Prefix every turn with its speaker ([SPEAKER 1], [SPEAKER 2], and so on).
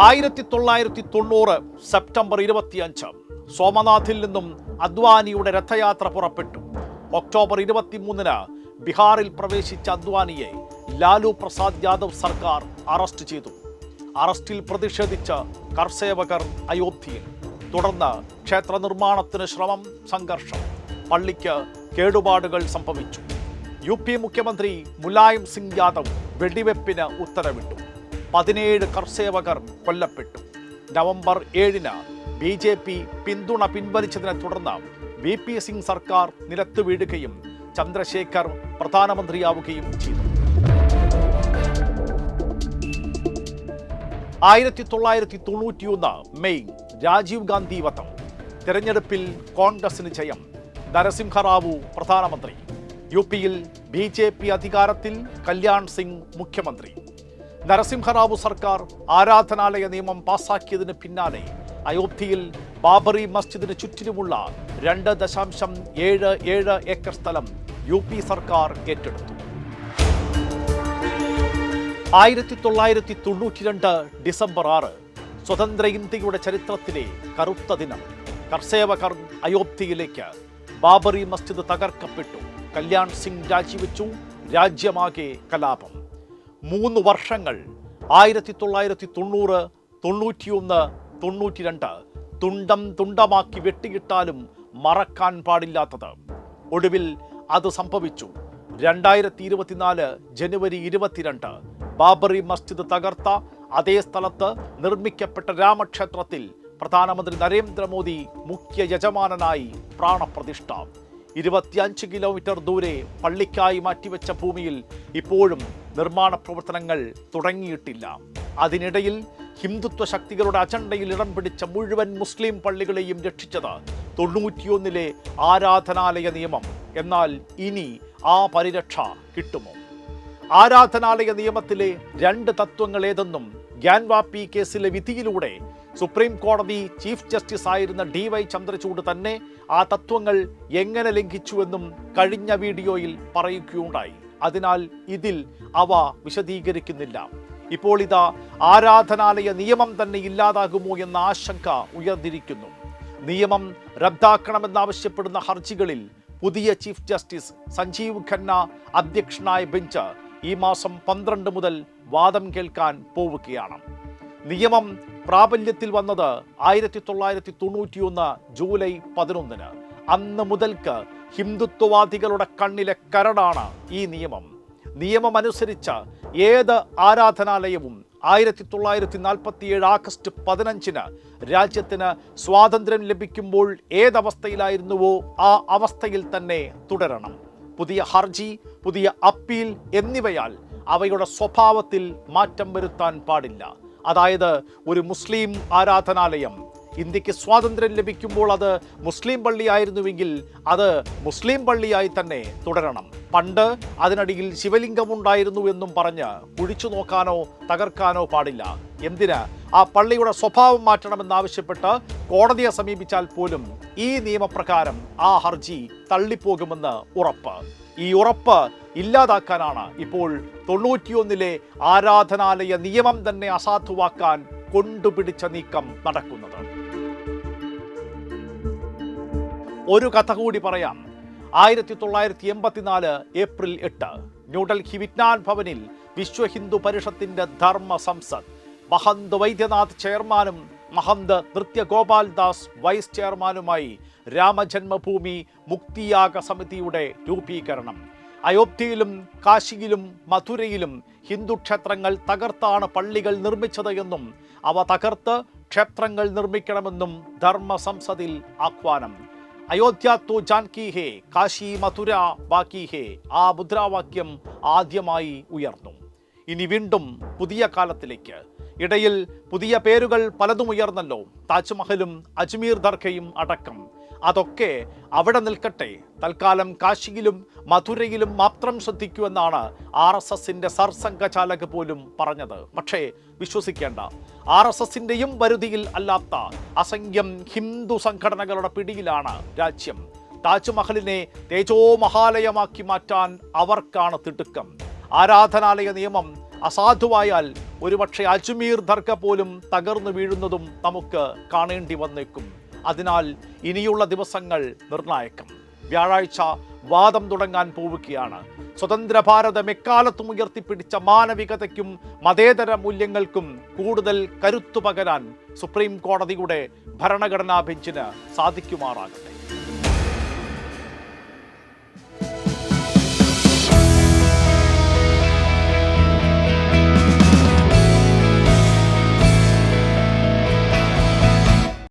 [SPEAKER 1] ആയിരത്തി തൊള്ളായിരത്തി തൊണ്ണൂറ് സെപ്റ്റംബർ ഇരുപത്തിയഞ്ച് സോമനാഥിൽ നിന്നും അദ്വാനിയുടെ രഥയാത്ര പുറപ്പെട്ടു. ഒക്ടോബർ ഇരുപത്തിമൂന്നിന് ബീഹാറിൽ പ്രവേശിച്ച അദ്വാനിയെ ലാലു പ്രസാദ് യാദവ് സർക്കാർ അറസ്റ്റ് ചെയ്തു. അറസ്റ്റിൽ പ്രതിഷേധിച്ച് കർസേവകർ അയോധ്യയിൽ. തുടർന്ന് ക്ഷേത്ര നിർമ്മാണത്തിന് ശ്രമം സംഘർഷം. പള്ളിക്ക് കേടുപാടുകൾ സംഭവിച്ചു. യു പി മുഖ്യമന്ത്രി മുലായം സിംഗ് യാദവ് വെടിവെപ്പിന് ഉത്തരവിട്ടു. പതിനേഴ് കർസേവകർ കൊല്ലപ്പെട്ടു. നവംബർ ഏഴിന് ബി ജെ പി പിന്തുണ പിൻവലിച്ചതിനെ തുടർന്ന് വി പി സിംഗ് സർക്കാർ നിലത്തു വീഴുകയും ചന്ദ്രശേഖർ പ്രധാനമന്ത്രിയാവുകയും ചെയ്തു. ആയിരത്തി തൊള്ളായിരത്തി തൊണ്ണൂറ്റിയൊന്ന് മെയ് രാജീവ് ഗാന്ധി വധം. തെരഞ്ഞെടുപ്പിൽ കോൺഗ്രസിന് ജയം. നരസിംഹറാവു പ്രധാനമന്ത്രി. യു പിയിൽ ബി ജെ പി അധികാരത്തിൽ കല്യാൺ സിംഗ് മുഖ്യമന്ത്രി. നരസിംഹറാവു സർക്കാർ ആരാധനാലയ നിയമം പാസാക്കിയതിന് പിന്നാലെ അയോധ്യയിൽ ബാബറി മസ്ജിദിന് ചുറ്റിലുമുള്ള രണ്ട് ദശാംശം ഏഴ് ഏഴ് ഏക്കർ സ്ഥലം യു പി സർക്കാർ ഏറ്റെടുത്തു. ആയിരത്തി തൊള്ളായിരത്തി തൊണ്ണൂറ്റി രണ്ട് ഡിസംബർ ആറ് സ്വതന്ത്ര ഇന്ത്യയുടെ ചരിത്രത്തിലെ കറുത്ത ദിനം. കർസേവകർ അയോധ്യയിലേക്ക് ബാബറി മസ്ജിദ് തകർക്കപ്പെട്ടു. കല്യാൺ സിംഗ് രാജിവെച്ചു. രാജ്യമാകെ കലാപം. മൂന്ന് വർഷങ്ങൾ. ആയിരത്തി തൊള്ളായിരത്തി തൊണ്ണൂറ് തൊണ്ണൂറ്റിയൊന്ന് തൊണ്ണൂറ്റി രണ്ട് തുണ്ടം തുണ്ടമാക്കി വെട്ടിയിട്ടാലും മറക്കാൻ പാടില്ലാത്തത്. ഒടുവിൽ അത് സംഭവിച്ചു. രണ്ടായിരത്തി ഇരുപത്തിനാല് ജനുവരി ഇരുപത്തിരണ്ട് ബാബറി മസ്ജിദ് തകർത്ത അതേ സ്ഥലത്ത് നിർമ്മിക്കപ്പെട്ട രാമക്ഷേത്രത്തിൽ പ്രധാനമന്ത്രി നരേന്ദ്രമോദി മുഖ്യ യജമാനനായി പ്രാണപ്രതിഷ്ഠ. ഇരുപത്തിയഞ്ച് കിലോമീറ്റർ ദൂരെ പള്ളിക്കായി മാറ്റിവെച്ച ഭൂമിയിൽ ഇപ്പോഴും നിർമ്മാണ പ്രവർത്തനങ്ങൾ തുടങ്ങിയിട്ടില്ല. അതിനിടയിൽ ഹിന്ദുത്വ ശക്തികളുടെ അജണ്ടയിൽ ഇടം പിടിച്ച മുഴുവൻ മുസ്ലിം പള്ളികളെയും രക്ഷിച്ചത് തൊണ്ണൂറ്റിയൊന്നിലെ ആരാധനാലയ നിയമം. എന്നാൽ ഇനി ആ പരിരക്ഷ കിട്ടുമോ? ആരാധനാലയ നിയമത്തിലെ രണ്ട് തത്വങ്ങൾ ഏതെന്നും ഗ്യാൻവാപ്പി കേസിലെ വിധിയിലൂടെ സുപ്രീം കോടതി ചീഫ് ജസ്റ്റിസ് ആയിരുന്ന ഡി വൈ ചന്ദ്രചൂഡ് തന്നെ ആ തത്വങ്ങൾ എങ്ങനെ ലംഘിച്ചുവെന്നും കഴിഞ്ഞ വീഡിയോയിൽ പറയുകയുണ്ടായി. അതിനാൽ ഇതിൽ അവ വിശദീകരിക്കുന്നില്ല. ഇപ്പോൾ ഇതാ ആരാധനാലയ നിയമം തന്നെ ഇല്ലാതാകുമോ എന്ന ആശങ്ക ഉയർന്നിരിക്കുന്നു. നിയമം റദ്ദാക്കണമെന്നാവശ്യപ്പെടുന്ന ഹർജികളിൽ പുതിയ ചീഫ് ജസ്റ്റിസ് സഞ്ജീവ് ഖന്ന അധ്യക്ഷനായ ബെഞ്ച് ഈ മാസം പന്ത്രണ്ട് മുതൽ വാദം കേൾക്കാൻ പോവുകയാണ്. നിയമം പ്രാബല്യത്തിൽ വന്നത് ആയിരത്തി തൊള്ളായിരത്തി തൊണ്ണൂറ്റിയൊന്ന് ജൂലൈ പതിനൊന്നിന്. അന്ന് മുതൽക്ക് ഹിന്ദുത്വവാദികളുടെ കണ്ണിലെ കരടാണ് ഈ നിയമം. നിയമമനുസരിച്ച് ഏത് ആരാധനാലയവും ആയിരത്തി തൊള്ളായിരത്തി നാൽപ്പത്തിയേഴ് ആഗസ്റ്റ് പതിനഞ്ചിന് രാജ്യത്തിന് സ്വാതന്ത്ര്യം ലഭിക്കുമ്പോൾ ഏതവസ്ഥയിലായിരുന്നുവോ ആ അവസ്ഥയിൽ തന്നെ തുടരണം. പുതിയ ഹർജി പുതിയ അപ്പീൽ എന്നിവയാൽ അവയുടെ സ്വഭാവത്തിൽ മാറ്റം വരുത്താൻ പാടില്ല. അതായത് ഒരു മുസ്ലിം ആരാധനാലയം ഇന്ത്യയ്ക്ക് സ്വാതന്ത്ര്യം ലഭിക്കുമ്പോൾ അത് മുസ്ലിം പള്ളിയായിരുന്നുവെങ്കിൽ അത് മുസ്ലിം പള്ളിയായി തന്നെ തുടരണം. പണ്ട് അതിനടിയിൽ ശിവലിംഗമുണ്ടായിരുന്നു എന്നും പറഞ്ഞ് കുഴിച്ചു നോക്കാനോ തകർക്കാനോ പാടില്ല. എന്തിന്? ആ പള്ളിയുടെ സ്വഭാവം മാറ്റണമെന്നാവശ്യപ്പെട്ട് കോടതിയെ സമീപിച്ചാൽ പോലും ഈ നിയമപ്രകാരം ആ ഹർജി തള്ളിപ്പോകുമെന്ന് ഉറപ്പ്. ഈ ഉറപ്പ് ഇല്ലാതാക്കാനാണ് ഇപ്പോൾ തൊണ്ണൂറ്റിയൊന്നിലെ ആരാധനാലയ നിയമം തന്നെ അസാധുവാക്കാൻ കൊണ്ടുപിടിച്ച നീക്കം നടക്കുന്നത്. ഒരു കഥ കൂടി പറയാം. ആയിരത്തി തൊള്ളായിരത്തി എൺപത്തിനാല് ഏപ്രിൽ എട്ട് ന്യൂഡൽഹി വിജ്ഞാൻ ഭവനിൽ വിശ്വ ഹിന്ദു പരിഷത്തിന്റെ ധർമ്മ സംസദ്. മഹന്ത് വൈദ്യനാഥ് ചെയർമാനും മഹന്ത് നൃത്യ ഗോപാൽ ദാസ് വൈസ് ചെയർമാനുമായി രാമജന്മഭൂമി മുക്തിയാഗ സമിതിയുടെ രൂപീകരണം. അയോധ്യയിലും കാശിയിലും മധുരയിലും ഹിന്ദു ക്ഷേത്രങ്ങൾ തകർത്താണ് പള്ളികൾ നിർമ്മിച്ചത് എന്നും അവ തകർത്ത് ക്ഷേത്രങ്ങൾ നിർമ്മിക്കണമെന്നും ധർമ്മ സംസദിൽ ആഹ്വാനം. അയോധ്യ തോ ജാൻകി ഹേ കാശി മഥുര ബാക്കി ഹേ ആ മുദ്രാവാക്യം ആദ്യമായി ഉയർന്നു. ഇനി വീണ്ടും പുതിയ കാലത്തിലേക്ക്. ഇടയിൽ പുതിയ പേരുകൾ പലതും ഉയർന്നല്ലോ. താജ്മഹലും അജ്മീർ ദർഗയും അടക്കം. അതൊക്കെ അവിടെ നിൽക്കട്ടെ. തൽക്കാലം കാശിയിലും മധുരയിലും മാത്രം ശ്രദ്ധിക്കുമെന്നാണ് ആർ എസ് എസിന്റെ സർസംഘചാലക് പോലും പറഞ്ഞത്. പക്ഷേ വിശ്വസിക്കേണ്ട. ആർ എസ് എസിന്റെയും വരുതിയിൽ അല്ലാത്ത അസംഖ്യം ഹിന്ദു സംഘടനകളുടെ പിടിയിലാണ് രാജ്യം. താജ്മഹലിനെ തേജോമഹാലയമാക്കി മാറ്റാൻ അവർക്കാണ് തിടുക്കം. ആരാധനാലയ നിയമം അസാധുവായാൽ ഒരുപക്ഷെ അജ്മീർ ദർഗ പോലും തകർന്നു വീഴുന്നതും നമുക്ക് കാണേണ്ടി വന്നേക്കും. അതിനാൽ ഇനിയുള്ള ദിവസങ്ങൾ നിർണായകം. വ്യാഴാഴ്ച വാദം തുടങ്ങാൻ പോവുകയാണ്. സ്വതന്ത്ര ഭാരതം എക്കാലത്തും ഉയർത്തിപ്പിടിച്ച മാനവികതയ്ക്കും മതേതര മൂല്യങ്ങൾക്കും കൂടുതൽ കരുത്തു പകരാൻ സുപ്രീം കോടതിയുടെ ഭരണഘടനാ ബെഞ്ചിന് സാധിക്കുമാറാകട്ടെ.